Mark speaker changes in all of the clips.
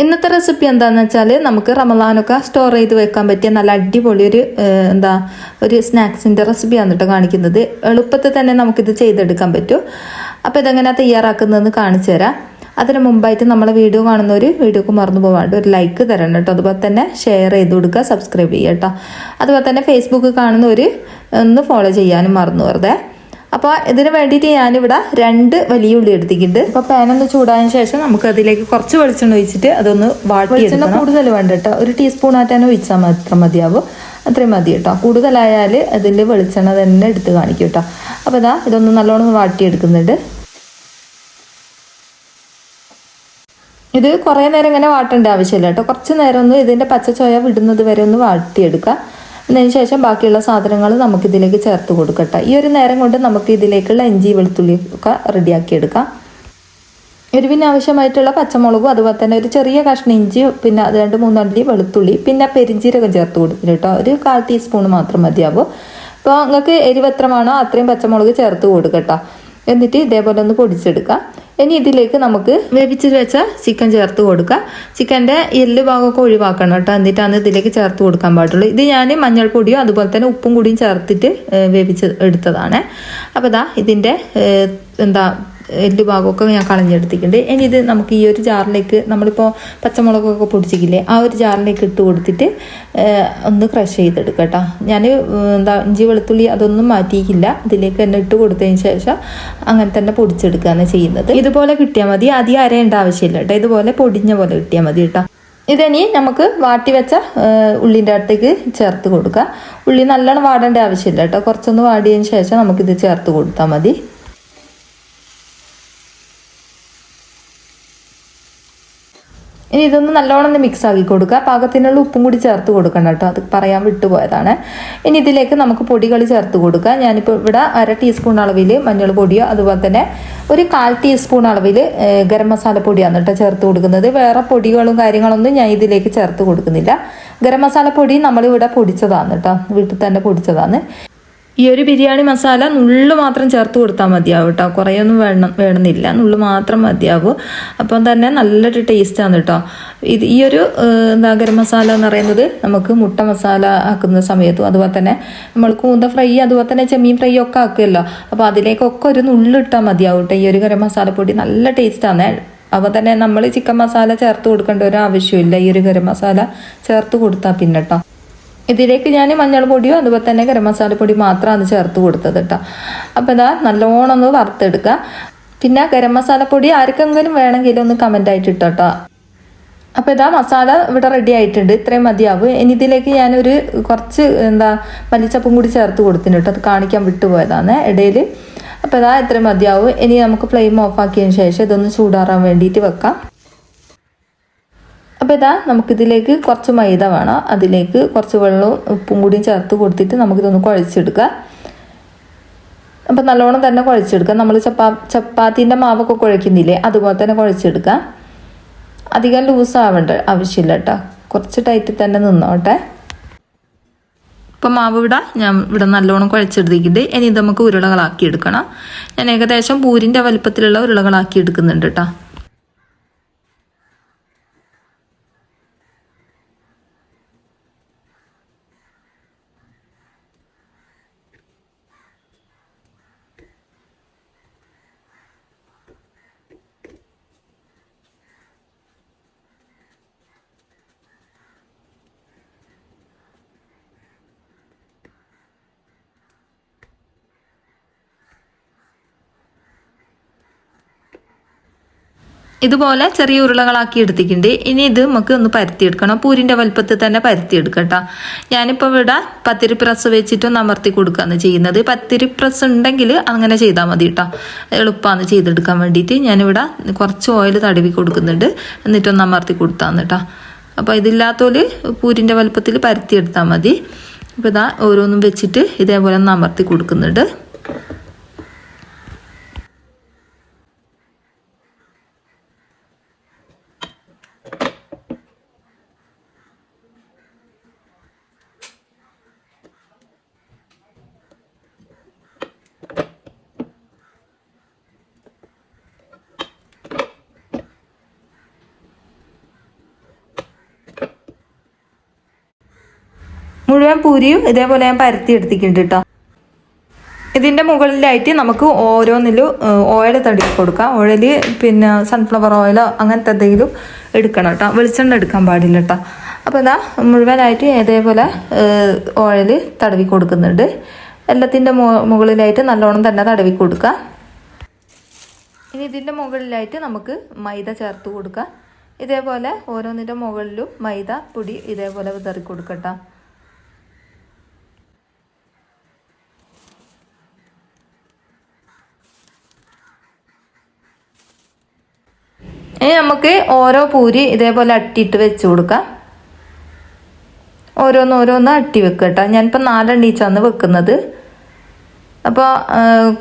Speaker 1: ഇന്നത്തെ റെസിപ്പി എന്താണെന്ന് വെച്ചാൽ നമുക്ക് റമലാനൊക്കെ സ്റ്റോർ ചെയ്ത് വെക്കാൻ പറ്റിയ നല്ല അടിപൊളി ഒരു എന്താ ഒരു സ്നാക്സിന്റെ റെസിപ്പിയാണ് കേട്ടോ കാണിക്കുന്നത്. എളുപ്പത്തിൽ തന്നെ നമുക്കിത് ചെയ്തെടുക്കാൻ പറ്റും. അപ്പോൾ ഇതെങ്ങനെയാണ് തയ്യാറാക്കുന്നതെന്ന് കാണിച്ചു തരാം. അതിന് മുമ്പായിട്ട് നമ്മളെ വീഡിയോ കാണുന്നവർ വീഡിയോക്ക് മറന്നു പോകാണ്ട് ഒരു ലൈക്ക് തരണം കേട്ടോ അതുപോലെ തന്നെ ഷെയർ ചെയ്ത് കൊടുക്കുക സബ്സ്ക്രൈബ് ചെയ്യുക കേട്ടോ അതുപോലെ തന്നെ ഫേസ്ബുക്ക് കാണുന്നവർ ഒന്ന് ഫോളോ ചെയ്യാനും മറന്നു വെറുതെ. അപ്പോൾ ഇതിന് വേണ്ടിയിട്ട് ഞാനിവിടെ രണ്ട് വലിയ ഉള്ളി എടുത്തിട്ടുണ്ട്. അപ്പോൾ പാനൊന്ന് ചൂടായതിനു ശേഷം നമുക്ക് അതിലേക്ക് കുറച്ച് വെളിച്ചെണ്ണ ഒഴിച്ചിട്ട് അതൊന്ന് വാട്ടി വെളിച്ചെണ്ണ കൂടുതൽ വേണ്ട കേട്ടോ ഒരു ടീസ്പൂൺ ആറ്റാനും ഒഴിച്ചാൽ മാത്രം മതിയാവും. അത്രയും മതി കേട്ടോ. കൂടുതലായാൽ അതിൽ വെളിച്ചെണ്ണ തന്നെ എടുത്ത് കാണിക്കും കേട്ടോ. അപ്പോൾ ഇതാ ഇതൊന്ന് നല്ലോണം വാട്ടിയെടുക്കുന്നുണ്ട്. ഇത് കുറേ നേരം ഇങ്ങനെ വാട്ടേണ്ട ആവശ്യമില്ല കേട്ടോ. കുറച്ച് നേരം ഒന്ന് ഇതിന്റെ പച്ചച്ചോയ വിടുന്നത് വരെ ഒന്ന് വാട്ടിയെടുക്കുക അതിന് ശേഷം ബാക്കിയുള്ള സാധനങ്ങൾ നമുക്ക് ഇതിലേക്ക് ചേർത്ത് കൊടുക്കട്ടെ. ഈ ഒരു നേരം കൊണ്ട് നമുക്ക് ഇതിലേക്കുള്ള ഇഞ്ചി വെളുത്തുള്ളി ഒക്കെ റെഡിയാക്കി എടുക്കാം. എരിവിന് ആവശ്യമായിട്ടുള്ള പച്ചമുളകും അതുപോലെ തന്നെ ഒരു ചെറിയ കഷ്ണം ഇഞ്ചി പിന്നെ അത് രണ്ട് മൂന്നല്ലി വെളുത്തുള്ളി പിന്നെ പെരിഞ്ചീരകം ചേർത്ത് കൊടുക്കും കേട്ടോ. ഒരു കാൽ ടീസ്പൂൺ മാത്രം മതിയാവും. അപ്പോൾ നിങ്ങൾക്ക് എരിവ് എത്രമാണോ അത്രയും പച്ചമുളക് ചേർത്ത് കൊടുക്കട്ടോ. എന്നിട്ട് ഇതേപോലെ ഒന്ന് പൊടിച്ചെടുക്കാം. ഇനി ഇതിലേക്ക് നമുക്ക് വേവിച്ച് വെച്ച ചിക്കൻ ചേർത്ത് കൊടുക്കുക ചിക്കന്റെ എല്ല് ഭാഗമൊക്കെ ഒഴിവാക്കണം കേട്ടോ. എന്നിട്ടാണ് ഇതിലേക്ക് ചേർത്ത് കൊടുക്കാൻ പാടുള്ളൂ. ഇത് ഞാൻ മഞ്ഞൾപ്പൊടിയും അതുപോലെ തന്നെ ഉപ്പും കൂടിയും ചേർത്തിട്ട് വേവിച്ച് എടുത്തതാണ്. അപ്പോൾ ഇതാ ഇതിന്റെ എന്താ എല്ല് ഭാഗമൊക്കെ ഞാൻ കളഞ്ഞെടുത്തിട്ടുണ്ട്. ഇനി ഇത് നമുക്ക് ഈ ഒരു ജാറിലേക്ക് നമ്മളിപ്പോൾ പച്ചമുളകൊക്കെ പൊടിച്ചിക്കില്ലേ ആ ഒരു ജാറിലേക്ക് ഇട്ട് കൊടുത്തിട്ട് ഒന്ന് ക്രഷ് ചെയ്തെടുക്കുക കേട്ടോ. ഞാൻ എന്താ ഇഞ്ചി വെളുത്തുള്ളി അതൊന്നും മാറ്റിയിട്ടില്ല. ഇതിലേക്ക് തന്നെ ഇട്ട് കൊടുത്തതിന് ശേഷം അങ്ങനെ തന്നെ പൊടിച്ചെടുക്കുകയാണ് ചെയ്യുന്നത്. ഇതുപോലെ കിട്ടിയാൽ മതി. അധികം അരയേണ്ട ആവശ്യമില്ല കേട്ടോ. ഇതുപോലെ പൊടിഞ്ഞ പോലെ കിട്ടിയാൽ മതി കേട്ടോ. ഇതിനി നമുക്ക് വാട്ടി വെച്ച ഉള്ളിന്റെ അടുത്തേക്ക് ചേർത്ത് കൊടുക്കുക ഉള്ളി നല്ലോണം വാടേണ്ട ആവശ്യമില്ല കേട്ടോ. കുറച്ചൊന്ന് വാടിയതിന് ശേഷം നമുക്കിത് ചേർത്ത് കൊടുത്താൽ മതി. ഇനി ഇതൊന്ന് നല്ലോണം ഒന്ന് മിക്സ് ആക്കി കൊടുക്കുക. പാകത്തിനുള്ള ഉപ്പും കൂടി ചേർത്ത് കൊടുക്കണം കേട്ടോ. അത് പറയാൻ വിട്ടുപോയതാണ് ഇനി ഇതിലേക്ക് നമുക്ക് പൊടികൾ ചേർത്ത് കൊടുക്കുക. ഞാനിപ്പോൾ ഇവിടെ അര ടീസ്പൂൺ അളവിൽ മഞ്ഞൾ പൊടിയോ അതുപോലെ തന്നെ ഒരു കാൽ ടീസ്പൂൺ അളവിൽ ഗരം മസാല പൊടിയാണ് കേട്ടോ ചേർത്ത് കൊടുക്കുന്നത്. വേറെ പൊടികളും കാര്യങ്ങളൊന്നും ഞാൻ ഇതിലേക്ക് ചേർത്ത് കൊടുക്കുന്നില്ല. ഗരം മസാല പൊടി നമ്മളിവിടെ പൊടിച്ചതാണ് കേട്ടോ. വീട്ടിൽ തന്നെ പൊടിച്ചതാണ്. ഈ ഒരു ബിരിയാണി മസാല നുള്ളു മാത്രം ചേർത്ത് കൊടുത്താൽ മതിയാവും കേട്ടോ. കുറേയൊന്നും വേണം വേണമെന്നില്ല. നുള്ളു മാത്രം മതിയാവും. അപ്പം തന്നെ നല്ലൊരു ടേസ്റ്റാണ് കേട്ടോ. ഇത് ഈ ഒരു എന്താ ഗരം മസാല എന്ന് പറയുന്നത് നമുക്ക് മുട്ട മസാല ആക്കുന്ന സമയത്തും അതുപോലെ തന്നെ നമ്മൾ കൂന്ത ഫ്രൈ അതുപോലെ തന്നെ ചെമ്മീൻ ഫ്രൈ ഒക്കെ ആക്കുമല്ലോ അപ്പോൾ അതിലേക്കൊക്കെ ഒരു നുള്ളിട്ടാൽ മതിയാവും കേട്ടോ. ഈ ഒരു ഗരം മസാലപ്പൊടി നല്ല ടേസ്റ്റാണ് അപ്പോൾ തന്നെ നമ്മൾ ചിക്കൻ മസാല ചേർത്ത് കൊടുക്കേണ്ട ഒരു ആവശ്യമില്ല. ഈ ഒരു ഗരം മസാല ചേർത്ത് കൊടുത്താൽ പിന്നെ കേട്ടോ. ഇതിലേക്ക് ഞാൻ മഞ്ഞൾ പൊടിയോ അതുപോലെ തന്നെ ഗരം മസാല പൊടി മാത്രമാണ് ചേർത്ത് കൊടുത്തത് കേട്ടോ. അപ്പോൾ ഇതാ നല്ലോണം ഒന്ന് വറുത്തെടുക്കുക. പിന്നെ ഗരം മസാല പൊടി ആർക്കെങ്കിലും വേണമെങ്കിൽ ഒന്ന് കമന്റ് ആയിട്ട് ഇട്ടോ അപ്പോൾ ഇതാ മസാല ഇവിടെ റെഡി ആയിട്ടുണ്ട്. ഇത്രയും മതിയാവും. ഇനി ഇതിലേക്ക് ഞാനൊരു കുറച്ച് എന്താ മല്ലിച്ചപ്പും കൂടി ചേർത്ത് കൊടുത്തിന് കേട്ടോ. അത് കാണിക്കാൻ വിട്ടുപോയതാണ് ഇടയിൽ. അപ്പോൾ ഇതാ ഇത്രയും മതിയാവും. ഇനി നമുക്ക് ഫ്ലെയിം ഓഫ് ആക്കിയതിന് ശേഷം ഇതൊന്ന് ചൂടാറാൻ വേണ്ടിയിട്ട് വെക്കാം. അപ്പോൾ ഇതാ നമുക്കിതിലേക്ക് കുറച്ച് മൈദ വേണം. അതിലേക്ക് കുറച്ച് വെള്ളവും ഉപ്പും കൂടിയും ചേർത്ത് കൊടുത്തിട്ട് നമുക്കിതൊന്ന് കുഴച്ചെടുക്കുക അപ്പോൾ നല്ലോണം തന്നെ കുഴച്ചെടുക്കുക നമ്മൾ ചപ്പാ ചപ്പാത്തിന്റെ മാവൊക്കെ കുഴക്കുന്നില്ലേ അതുപോലെ തന്നെ കുഴച്ചെടുക്കുക അധികം ലൂസ് ആവേണ്ട ആവശ്യമില്ല കേട്ടോ കുറച്ച് ടൈറ്റ് തന്നെ നിന്നോട്ടെ. ഇപ്പം മാവ് ഇവിടെ ഞാൻ ഇവിടെ നല്ലോണം കുഴച്ചെടുത്തിട്ടുണ്ട്. ഇനി ഇത് നമുക്ക് ഉരുളകളാക്കി എടുക്കണം. ഞാൻ ഏകദേശം പൂരിന്റെ വലുപ്പത്തിലുള്ള ഉരുളകളാക്കി എടുക്കുന്നുണ്ട് കേട്ടോ ഇതുപോലെ ചെറിയ ഉരുളകളാക്കി എടുത്തിട്ടുണ്ട്. ഇനി ഇത് നമുക്ക് ഒന്ന് പരത്തിയെടുക്കണം. പൂരിന്റെ വലുപ്പത്തിൽ തന്നെ പരത്തിയെടുക്കട്ടോ. ഞാനിപ്പോൾ ഇവിടെ പത്തിരി പ്രസ് വെച്ചിട്ടൊന്ന് അമർത്തി കൊടുക്കുകയാണ് ചെയ്യുന്നത്. പത്തിരി പ്രസ് ഉണ്ടെങ്കിൽ അങ്ങനെ ചെയ്താൽ മതി കേട്ടോ എളുപ്പമാണ് ചെയ്തെടുക്കാൻ വേണ്ടിയിട്ട്. ഞാനിവിടെ കുറച്ച് ഓയിൽ തടവി കൊടുക്കുന്നുണ്ട്. എന്നിട്ടൊന്ന് അമർത്തി കൊടുത്താന്ന് കേട്ടോ അപ്പോൾ ഇതില്ലാത്തോൽ പൂരിന്റെ വലുപ്പത്തിൽ പരത്തിയെടുത്താൽ മതി. ഇപ്പോൾ ഇതാ ഓരോന്നും വെച്ചിട്ട് ഇതേപോലെ ഒന്ന് അമർത്തി കൊടുക്കുന്നുണ്ട്. മുഴുവൻ പൂരിയും ഇതേപോലെ ഞാൻ പരത്തി എടുത്തിട്ടുണ്ട് കേട്ടോ ഇതിന്റെ മുകളിലായിട്ട് നമുക്ക് ഓരോന്നിലും ഓയിൽ തടി കൊടുക്കാം. ഓയിൽ പിന്നെ സൺഫ്ലവർ ഓയിലോ അങ്ങനത്തെ എന്തെങ്കിലും എടുക്കണം കേട്ടോ വെളിച്ചെണ്ണ എടുക്കാൻ പാടില്ല കേട്ടോ അപ്പോൾ എന്താ മുഴുവനായിട്ട് ഇതേപോലെ ഓയിൽ തടവി കൊടുക്കുന്നുണ്ട്. എല്ലാത്തിന്റെ മുകളിലായിട്ട് നല്ലോണം തന്നെ തടവി കൊടുക്കുക ഇനി ഇതിന്റെ മുകളിലായിട്ട് നമുക്ക് മൈദ ചേർത്ത് കൊടുക്കാം. ഇതേപോലെ ഓരോന്നിന്റെ മുകളിലും മൈദ പൊടി ഇതേപോലെ വിതറി കൊടുക്കട്ടോ ഇനി നമുക്ക് ഓരോ പൂരി ഇതേപോലെ അട്ടിയിട്ട് വെച്ച് കൊടുക്കാം. ഓരോന്ന് ഓരോന്ന് അട്ടി വെക്കുക കേട്ടോ. ഞാനിപ്പോൾ നാലെണ്ണീച്ചാണ് വെക്കുന്നത്. അപ്പോൾ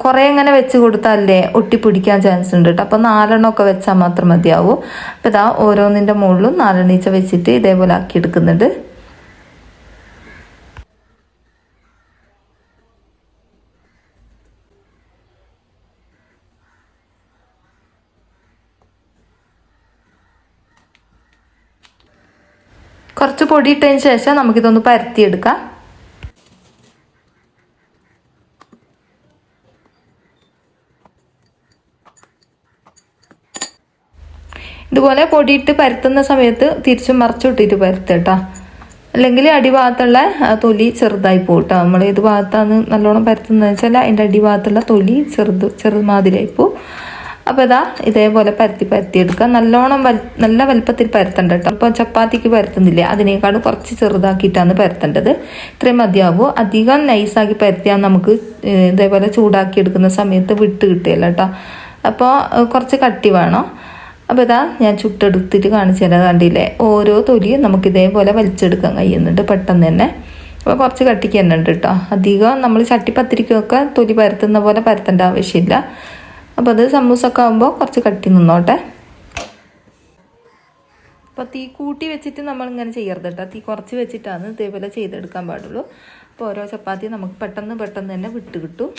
Speaker 1: കുറേ ഇങ്ങനെ വെച്ച് കൊടുത്താലേ ഒട്ടിപ്പിടിക്കാൻ ചാൻസ് ഉണ്ട് കേട്ടോ. അപ്പോൾ നാലെണ്ണമൊക്കെ വെച്ചാൽ മാത്രം മതിയാവും. അപ്പോൾ ഇതാ ഓരോന്നിന്റെ മുകളിലും നാലെണ്ണീച്ച വെച്ചിട്ട് ഇതേപോലെ ആക്കി എടുക്കുന്നുണ്ട്. കുറച്ച് പൊടി ഇട്ടതിന് ശേഷം നമുക്കിതൊന്ന് പരത്തിയെടുക്കാം. ഇതുപോലെ പൊടിയിട്ട് പരത്തുന്ന സമയത്ത് തിരിച്ചും മറച്ചുവിട്ടിട്ട് പരത്തട്ടോ അല്ലെങ്കിൽ അടിഭാഗത്തുള്ള തൊലി ചെറുതായി പോട്ടോ നമ്മൾ ഏത് ഭാഗത്താണ് നല്ലോണം പരത്തുന്നതെന്ന് വെച്ചാൽ അതിന്റെ അടിഭാഗത്തുള്ള തൊലി ചെറുത് ചെറുമാതിരിയായി പോകും അപ്പോൾ ഇതാ ഇതേപോലെ പരത്തി പരത്തി എടുക്കുക. നല്ലോണം നല്ല വലുപ്പത്തിൽ പരത്തണ്ട കേട്ടോ ഇപ്പോൾ ചപ്പാത്തിക്ക് പരത്തുന്നില്ലേ? അതിനേക്കാൾ കുറച്ച് ചെറുതാക്കിയിട്ടാണ് പരത്തേണ്ടത്. ഇത്രയും മതിയാവും. അധികം നൈസാക്കി പരത്തിയാൽ നമുക്ക് ഇതേപോലെ ചൂടാക്കി എടുക്കുന്ന സമയത്ത് വിട്ട് കിട്ടിയല്ലോ കേട്ടോ അപ്പോൾ കുറച്ച് കട്ടി വേണം. അപ്പോൾ ഇതാ ഞാൻ ചുട്ടെടുത്തിട്ട് കാണിച്ചു തരാം കണ്ടില്ലേ? ഓരോ തൊലിയും നമുക്ക് ഇതേപോലെ വലിച്ചെടുക്കാൻ കഴിയുന്നുണ്ട് പെട്ടെന്ന് തന്നെ. അപ്പോൾ കുറച്ച് കട്ടിക്ക് തന്നെ ഉണ്ട് കേട്ടോ അധികം നമ്മൾ ചട്ടിപ്പത്തിരിക്കൊക്കെ തൊലി പരത്തുന്ന പോലെ പരത്തേണ്ട ആവശ്യമില്ല. അപ്പോൾ അത് സമൂസൊക്കെ ആകുമ്പോൾ കുറച്ച് കട്ടി നിന്നോട്ടെ. അപ്പോൾ തീ കൂട്ടി വെച്ചിട്ട് നമ്മളിങ്ങനെ ചെയ്യരുത് കേട്ടോ. തീ കുറച്ച് വെച്ചിട്ടാണ് ഇതേപോലെ ചെയ്തെടുക്കാൻ പാടുള്ളൂ. അപ്പോൾ ഓരോ ചപ്പാത്തി നമുക്ക് പെട്ടെന്ന് പെട്ടെന്ന് തന്നെ വിട്ട് കിട്ടും.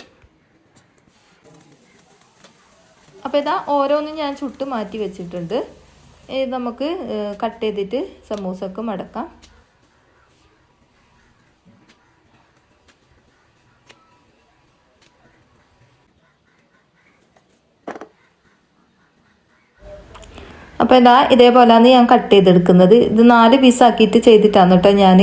Speaker 1: അപ്പോൾ ഇതാ ഓരോന്നും ഞാൻ ചുട്ട് മാറ്റി വെച്ചിട്ടുണ്ട്. നമുക്ക് കട്ട് ചെയ്തിട്ട് സമൂസക്ക് മടക്കാം അപ്പോൾ ഇതാ ഇതേപോലെയാണ് ഞാൻ കട്ട് ചെയ്തെടുക്കുന്നത്. ഇത് നാല് പീസാക്കിയിട്ട് ചെയ്തിട്ടാണ് കേട്ടോ ഞാൻ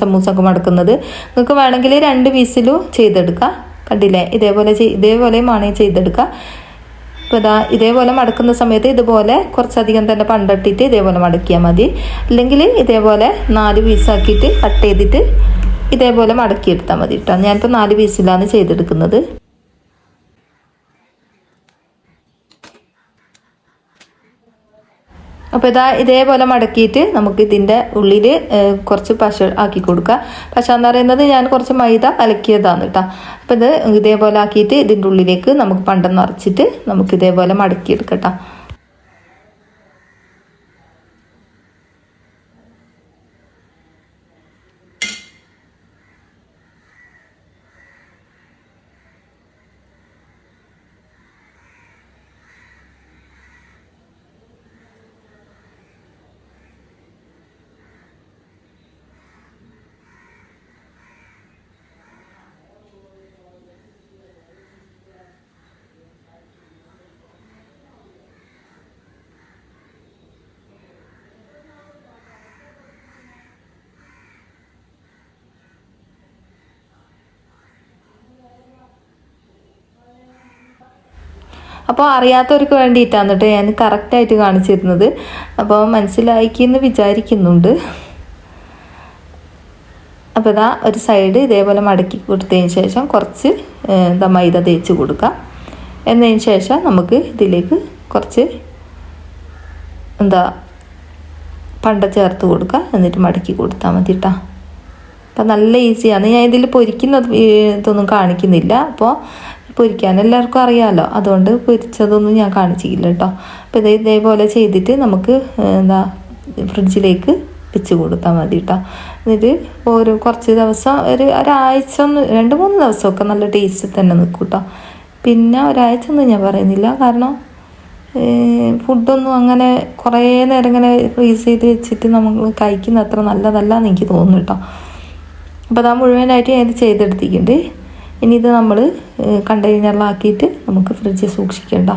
Speaker 1: സമൂസൊക്കെ മടക്കുന്നത്. നിങ്ങൾക്ക് വേണമെങ്കിൽ രണ്ട് പീസിലും ചെയ്തെടുക്കാം. കണ്ടില്ലേ? ഇതേപോലെ ഇതേപോലെയുമാണ് ചെയ്തെടുക്കുക. അപ്പോൾ ഇതാ ഇതേപോലെ മടക്കുന്ന സമയത്ത് ഇതുപോലെ കുറച്ചധികം തന്നെ പണ്ടട്ടിട്ട് ഇതേപോലെ മടക്കിയാൽ മതി. അല്ലെങ്കിൽ ഇതേപോലെ നാല് പീസാക്കിയിട്ട് കട്ട് ചെയ്തിട്ട് ഇതേപോലെ മടക്കിയെടുത്താൽ മതി കേട്ടോ ഞാനിപ്പോൾ നാല് പീസിലാണ് ചെയ്തെടുക്കുന്നത്. അപ്പോൾ ഇതാ ഇതേപോലെ മടക്കിയിട്ട് നമുക്ക് ഇതിന്റെ ഉള്ളിൽ കുറച്ച് പശ ആക്കി കൊടുക്കുക പശ എന്ന് പറയുന്നത് ഞാൻ കുറച്ച് മൈദ കലക്കിയതാണ് കേട്ടോ. അപ്പോൾ ഇത് ഇതേപോലെ ആക്കിയിട്ട് ഇതിന്റെ ഉള്ളിലേക്ക് നമുക്ക് പണ്ടം നിറച്ചിട്ട് നമുക്ക് ഇതേപോലെ മടക്കിയെടുക്കട്ടോ അപ്പോൾ അറിയാത്തവർക്ക് വേണ്ടിയിട്ടാണ് കേട്ടോ ഞാൻ കറക്റ്റായിട്ട് കാണിച്ചിരുന്നത്. അപ്പോൾ മനസ്സിലാക്കിയെന്ന് വിചാരിക്കുന്നുണ്ട്. അപ്പോൾ ഇതാ ഒരു സൈഡ് ഇതേപോലെ മടക്കി കൊടുത്തതിന് ശേഷം കുറച്ച് എന്താ മൈദ തേച്ച് കൊടുക്കാം. എന്നതിന് ശേഷം നമുക്ക് ഇതിലേക്ക് കുറച്ച് എന്താ പണ്ട ചേർത്ത് കൊടുക്കുക എന്നിട്ട് മടക്കി കൊടുത്താൽ മതി കേട്ടോ അപ്പം നല്ല ഈസിയാണ് ഞാൻ ഇതിൽ പൊരിക്കുന്നത് ഇതൊന്നും കാണിക്കുന്നില്ല. അപ്പോൾ പൊരിക്കാൻ എല്ലാവർക്കും അറിയാമല്ലോ അതുകൊണ്ട് പൊരിച്ചതൊന്നും ഞാൻ കാണിച്ചില്ല കേട്ടോ. അപ്പോൾ ഇത് ഇതേപോലെ ചെയ്തിട്ട് നമുക്ക് എന്താ ഫ്രിഡ്ജിലേക്ക് വെച്ച് കൊടുത്താൽ മതി കേട്ടോ. എന്നിട്ട് ഓരോ കുറച്ച് ദിവസം ഒരു ഒരാഴ്ച ഒന്ന് രണ്ട് മൂന്ന് ദിവസമൊക്കെ നല്ല ടേസ്റ്റ് തന്നെ നിൽക്കും കേട്ടോ. പിന്നെ ഒരാഴ്ച ഒന്നും ഞാൻ പറയുന്നില്ല. കാരണം ഫുഡൊന്നും അങ്ങനെ കുറേ നേരം ഇങ്ങനെ ഫ്രീസ് ചെയ്ത് വെച്ചിട്ട് നമ്മൾ കഴിക്കുന്ന അത്ര നല്ലതല്ല എന്ന് എനിക്ക് തോന്നുന്നു കേട്ടോ. അപ്പോൾ അതാ മുഴുവനായിട്ട് ഞാൻ ഇത് ചെയ്തെടുത്തിട്ടുണ്ട്. ഇനി ഇത് നമ്മൾ കണ്ടെയ്നറിലാക്കിയിട്ട് നമുക്ക് ഫ്രിഡ്ജിൽ സൂക്ഷിക്കേണ്ട.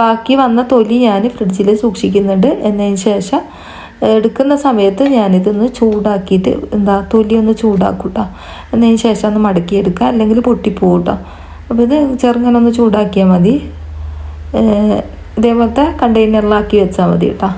Speaker 1: ബാക്കി വന്ന തൊലി ഞാൻ ഫ്രിഡ്ജിൽ സൂക്ഷിക്കുന്നുണ്ട്. എന്നതിന് ശേഷം എടുക്കുന്ന സമയത്ത് ഞാനിതൊന്ന് ചൂടാക്കിയിട്ട് എന്താ തൊലി ഒന്ന് ചൂടാക്കൂട്ടോ. എന്നതിന് ശേഷം ഒന്ന് മടക്കിയെടുക്കുക. അല്ലെങ്കിൽ പൊട്ടിപ്പോകും കേട്ടോ അപ്പോൾ ഇത് ചെറുങ്ങനെ ഒന്ന് ചൂടാക്കിയാൽ മതി. ഇതേപോലത്തെ കണ്ടെയ്നറിലാക്കി വെച്ചാൽ മതി കേട്ടോ